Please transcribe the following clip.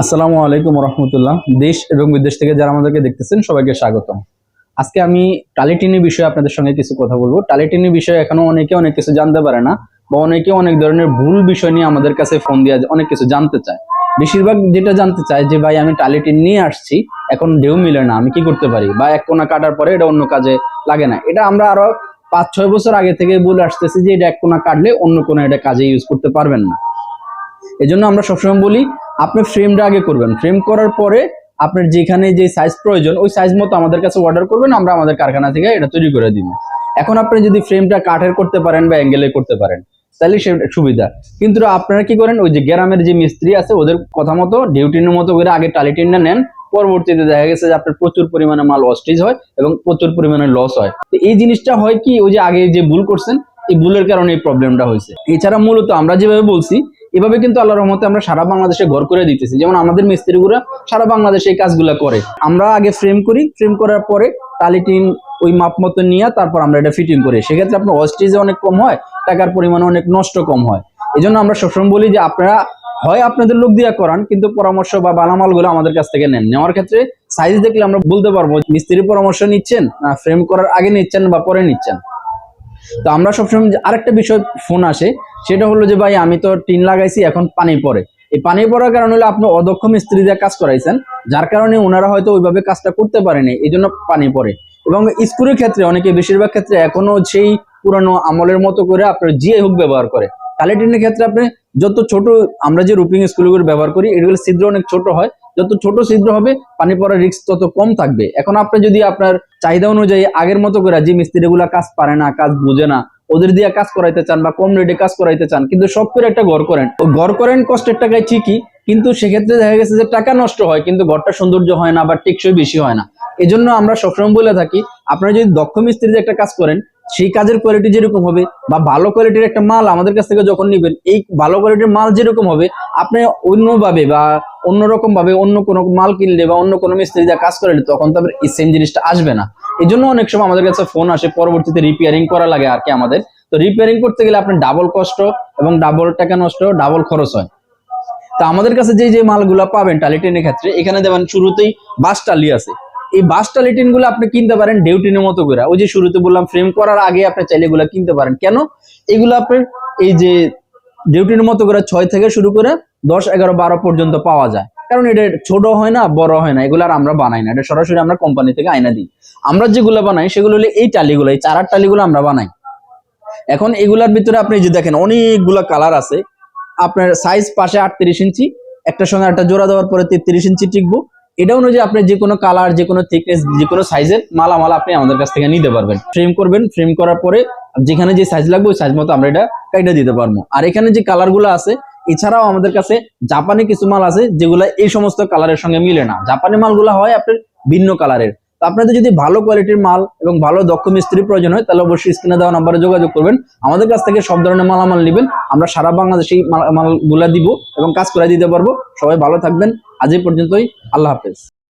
আসসালামু আলাইকুম রহমতুল্লাহ দেশ এবং বিদেশ থেকে যারা আমাদেরকে দেখতেছেন, সবাইকে স্বাগতম। আজকে আমি টালিটিনি বিষয়ে আপনাদের সঙ্গে কিছু কথা বলব। টালিটিনি বিষয়ে এখনও অনেকে অনেক কিছু জানতে পারে না বা অনেকে অনেক ধরনের ভুল বিষয় নিয়ে আমাদের কাছে ফোন দিয়ে অনেক কিছু জানতে চায়। বেশিরভাগ যেটা জানতে চায় যে, ভাই, আমি টালিটিন নিয়ে আসছি, এখন ঢেউ মিলে না, আমি কি করতে পারি? বা এক কোনা কাটার পরে এটা অন্য কাজে লাগে না। এটা আমরা আরও পাঁচ ছয় বছর আগে থেকে বলে আসতেছি যে, এটা এক কোনা কাটলে অন্য কোনো এটা কাজে ইউজ করতে পারবেন না। এজন্য আমরা সবসময় বলি, আপনি ফ্রেমটা আগে করবেন। ফ্রেম করার পরে আপনার যেখানে যে সাইজ প্রয়োজন, ওই সাইজ মতো আমাদের কাছে অর্ডার করবেন, আমরা আমাদের কারখানা থেকে এটা তৈরি করে দিব। এখন আপনি যদি ফ্রেমটা কাঠের করতে পারেন বা অ্যাঙ্গেলে করতে পারেন, তাহলে সে সুবিধা। কিন্তু আপনারা কি করেন, ওই যে গ্রামের যে মিস্ত্রি আছে, ওদের কথা মতো ডিউটিনের মতো করে আগে টালিটিনটা নেন, পরবর্তীতে দেখা গেছে যে আপনার প্রচুর পরিমাণে মাল অস্টিজ হয় এবং প্রচুর পরিমাণে লস হয়। তো এই জিনিসটা হয় কি, ওই যে আগে যে ভুল করছেন, এই ভুলের কারণে এই প্রবলেমটা হয়েছে। এছাড়া মূলত আমরা যেভাবে বলছি এভাবে কিন্তু আল্লাহর রহমতে আমরা সারা বাংলাদেশে ঘর করে দিতেছি। যেমন আমাদের মিস্ত্রিগুলো সারা বাংলাদেশে এই কাজগুলো করে। আমরা আগে ফ্রেম করি ফ্রেম করার পরে টালিটিন ওই মাপ মতো নিয়ে তারপর আমরা এটা ফিটিং করি। সেক্ষেত্রে আপনার অস্টিজে অনেক কম হয়, টাকার পরিমাণ অনেক নষ্ট কম হয়। এই জন্য আমরা সবসময় বলি যে আপনারা হয় আপনাদের লোক দিয়া করান, কিন্তু পরামর্শ বা বানামালগুলো আমাদের কাছ থেকে নেন। নেওয়ার ক্ষেত্রে সাইজ দেখলে আমরা বলতে পারব, মিস্ত্রি পরামর্শ নিচ্ছেন না ফ্রেম করার আগে নিচ্ছেন বা পরে নিচ্ছেন। তো আমরা সবসময় আরেকটা বিষয় ফোন আসে সেটা হলো যে ভাই, আমি তো টিন লাগাইছি, এখন পানি পড়ে। এই পানি পড়ার কারণে হলো আপনি অদক্ষ মিস্ত্রি কাজ করাইছেন, যার কারণে ওনারা হয়তো ওইভাবে কাজটা করতে পারেনি এই জন্য পানি পড়ে। এবং স্ক্রুর ক্ষেত্রে, অনেকে বেশিরভাগ ক্ষেত্রে এখনও সেই পুরানো আমলের মতো করে আপনার জিআই হুক ব্যবহার করে। কালেটিনের ক্ষেত্রে আপনি যত ছোট, আমরা যে রুপিং স্কুলগুলো ব্যবহার করি এগুলো ছিদ্র অনেক ছোট হয়, যত ছোট ছিদ্র হবে, পানি পড়ার রিস্ক তত কম থাকবে। এখন আপনি যদি আপনার চাহিদা অনুযায়ী আগের মতো করে যে মিস্ত্রিগুলো কাজ পারে না, কাজ বুঝে না ওদের দিয়ে কাজ করাইতে চান বা কম রেটে কাজ করাইতে চান, কিন্তু সব করে একটা ঘর করেন। ঘর করেন কষ্টের টাকায় ঠিকই, কিন্তু সেক্ষেত্রে দেখা গেছে যে টাকা নষ্ট হয়, কিন্তু ঘরটা সৌন্দর্য হয় না বা টেকসই বেশি হয় না। এই জন্য আমরা সবসময় বলে থাকি, আপনারা যদি দক্ষ মিস্ত্রি দিয়ে একটা কাজ করেন, সেই কাজের কোয়ালিটি যেরকম হবে বা ভালো কোয়ালিটির একটা মাল আমাদের কাছ থেকে যখন নেবেন, এই ভালো কোয়ালিটির মাল যেরকম হবে, আপনি অন্যভাবে বা অন্যরকম ভাবে অন্য কোনো মাল কিনলে বা অন্য কোনো মিস্ত্রি দিয়ে কাজ করলে তখন তো এই সেম জিনিসটা আসবে না। এই জন্য অনেক সময় আমাদের কাছে ফোন আসে, পরবর্তীতে রিপেয়ারিং করা লাগে আর কি আমাদের। তো রিপেয়ারিং করতে গেলে আপনার ডাবল কষ্ট এবং ডাবল টাকা নষ্ট ডাবল খরচ হয়। তো আমাদের কাছে যে যে মালগুলো পাবেন টালিটিনের ক্ষেত্রে, এখানে দেবেন শুরুতেই বাস টালি আছে। এই বাস টালিটিনগুলো আপনি কিনতে পারেন ডেউটিনের মতো করে। ওই যে শুরুতে বললাম ফ্রেম করার আগে আপনি চাইলে এগুলো কিনতে পারেন। কেন? এগুলো আপনার এই যে ডিউটির মতো করে ছয় থেকে শুরু করে দশ, এগারো, বারো পর্যন্ত পাওয়া যায়। কারণ এটা ছোট হয় না, বড় হয় না, এগুলো আর আমরা বানাই না। এটা সরাসরি আমরা কোম্পানি থেকে আয়না দিই। আমরা যেগুলো বানাই, সেগুলো হলো এই টালিগুলো, এই চারার টালিগুলো আমরা বানাই। এখন এগুলার ভিতরে আপনি যদি দেখেন, অনেকগুলো কালার আছে। আপনার সাইজ পাশে আটত্রিশ ইঞ্চি একটার সঙ্গে একটা জোড়া দেওয়ার পরে তেত্রিশ ইঞ্চি টিকবো। এটা অনুযায়ী আপনি যে কোনো কালার যে কোনো থিকনেস যে কোনো সাইজের মালামাল আপনি আমাদের কাছ থেকে নিতে পারবেন। ফ্রেম করবেন ফ্রেম করার পরে যেখানে যে সাইজ লাগবে, ওই সাইজ মতো আমরা এটা কাইটা দিতে পারব। আর এখানে যে কালারগুলো আছে এছাড়াও আমাদের কাছে জাপানি কিছু মাল আছে যেগুলো এই সমস্ত কালারের সঙ্গে মিলে না। জাপানি মালগুলো হয় আপনার ভিন্ন কালারের। তো আপনাদের যদি ভালো কোয়ালিটির মাল এবং ভালো দক্ষ মিস্ত্রি প্রয়োজন হয়, তাহলে অবশ্যই স্ক্রিনে দেওয়া নাম্বারে যোগাযোগ করবেন। আমাদের কাছ থেকে সব ধরনের মালামাল নেবেন। আমরা সারা বাংলাদেশে এই মাল- মালগুলা দিব এবং কাজ করে দিতে পারব। সবাই ভালো থাকবেন। আজ পর্যন্তই। আল্লাহ হাফেজ।